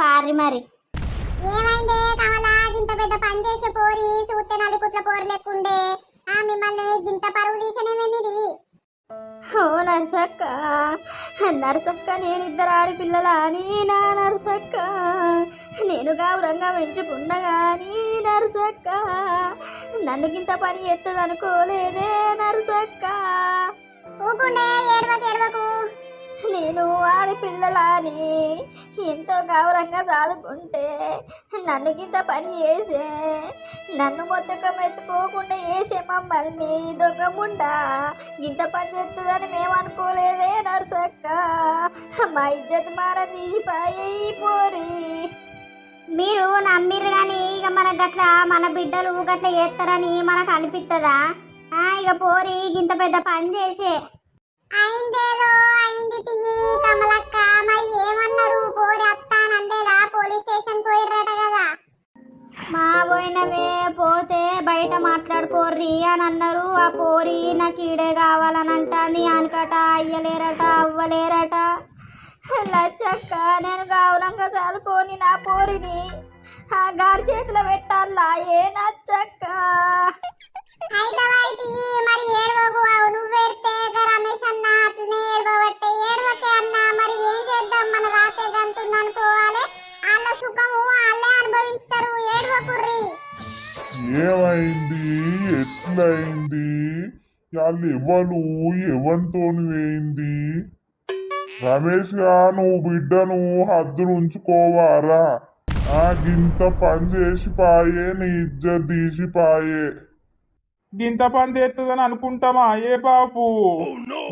పారి మరి. ఏమైందే కమలా? గింత పెద్ద పని చేసే పోరి చూస్తే నలుగుట్ల పోరు లెక్కుండే ఆ మిమ్మల్ని గింత పరువు తీసనేమేమిది ఓ నర్సక్క నర్సక్క నేను ఇద్దరు ఆడపిల్లల అని నా నర్సక్క? నేను గౌరంగా పెంచుకున్నా కానీ నర్సక్క? నన్ను గింత పని ఎత్తది అనుకోలేదే నర్సక్క? ఊకుండే ఏడవకు ఏడవకు. నేను ఆడపిల్లలని ఎంతో గౌరవంగా చదువుకుంటే నన్ను గింత పని చేసే నన్ను మొత్తకం ఎత్తుకోకుండా వేసే మమ్మల్ని దొంగముండా గింత పని చేస్తుందని మేము అనుకోలేదే నర్సక్క. మా ఇజ్జత్ మార తీసిపోయి పోరి. మీరు నమ్మిర్రు కానీ ఇక మన గట్ల మన బిడ్డలు గట్ల చేస్తారని మనకు అనిపిస్తుందా ఆ, ఇక పోరి గింత పెద్ద పని చేసే. అయిందేదో అయింది పోయినవే పోతే బయట మాట్లాడుకోర్రి అని అన్నారు. ఆ పోరి నాకు ఈడే కావాలని అంటాంది. అనకట అయ్యలేరట అవ్వలేరట. లచ్చక్క నేను గౌరవంగా చదువుకొని నా పోరిని ఆ గారి చేతిలో పెట్టాలా? ఏ నచ్చక్క ఏమైంది? ఎట్లయింది? వాళ్ళు ఎవరు? ఎవరితోని వేయింది రమేష్గా నువ్వు బిడ్డను హద్దులు ఉంచుకోవారా ఆ గింత పని చేసి పాయే నీ ఇజ్జత్ తీసి పాయే. గింత పని చేస్తుందని అనుకుంటామా? ఏ బాపు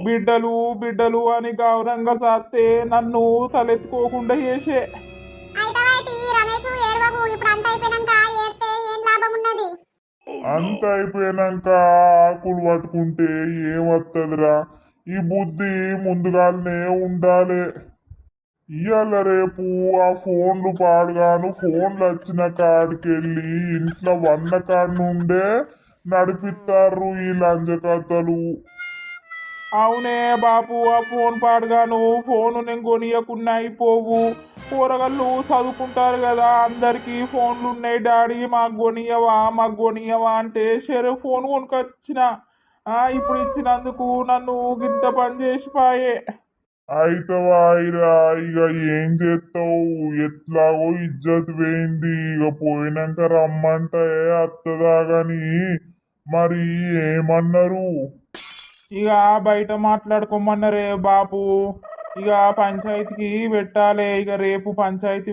బిడ్డలు బిడ్డలు అని గౌరవంగా సాత్తే నన్ను తలెత్తుకోకుండా చేసే. అంత అయిపోయినాక ఆకులు పట్టుకుంటే ఏమత్తదిరా? ఈ బుద్ధి ముందుగానే ఉండాలి. ఇవాళ రేపు ఆ ఫోన్లు పాడుగాను ఫోన్లు వచ్చిన కాడికెళ్ళి ఇంట్లో వన్న కాడ నుండే నడిపిస్తారు ఈ లంజకథలు అవునే బాపు ఆ ఫోన్ పాడుగాను ఫోన్ నేను కొనియకుండా అయిపోవు. కూరగాళ్ళు చదువుకుంటారు కదా అందరికీ ఫోన్లు ఉన్నాయి డాడీ మాకు కొనియవా మాకు కొనియవా అంటే సరే ఫోన్ కొనుకొచ్చిన. ఇప్పుడు ఇచ్చినందుకు నన్ను గింత పని చేసిపోయే అయితే వాయిరా ఇక ఏం చేస్తావు ఎట్లాగో ఇజ్జత్ పోయింది. ఇక పోయినాక రమ్మంటే అత్తదా కానీ మరి ఏమన్నారు? ఇక బయట మాట్లాడుకోమన్నారే బాపు. ఇక పంచాయతీకి పెట్టాలి. ఇక రేపు పంచాయతీ